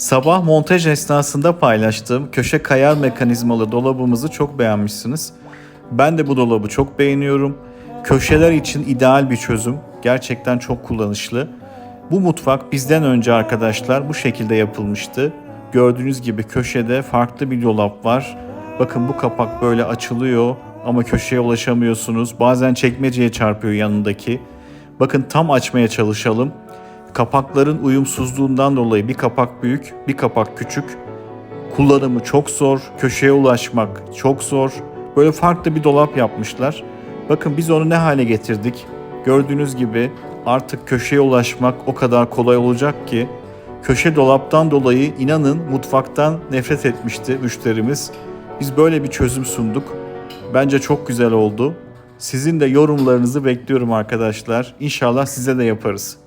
Sabah montaj esnasında paylaştığım köşe kayar mekanizmalı dolabımızı çok beğenmişsiniz. Ben de bu dolabı çok beğeniyorum. Köşeler için ideal bir çözüm. Gerçekten çok kullanışlı. Bu mutfak bizden önce arkadaşlar bu şekilde yapılmıştı. Gördüğünüz gibi köşede farklı bir dolap var. Bakın bu kapak böyle açılıyor ama köşeye ulaşamıyorsunuz. Bazen çekmeceye çarpıyor yanındaki. Bakın tam açmaya çalışalım. Kapakların uyumsuzluğundan dolayı bir kapak büyük, bir kapak küçük. Kullanımı çok zor, köşeye ulaşmak çok zor. Böyle farklı bir dolap yapmışlar. Bakın biz onu ne hale getirdik? Gördüğünüz gibi artık köşeye ulaşmak o kadar kolay olacak ki köşe dolaptan dolayı inanın mutfaktan nefret etmişti müşterimiz. Biz böyle bir çözüm sunduk. Bence çok güzel oldu. Sizin de yorumlarınızı bekliyorum arkadaşlar. İnşallah size de yaparız.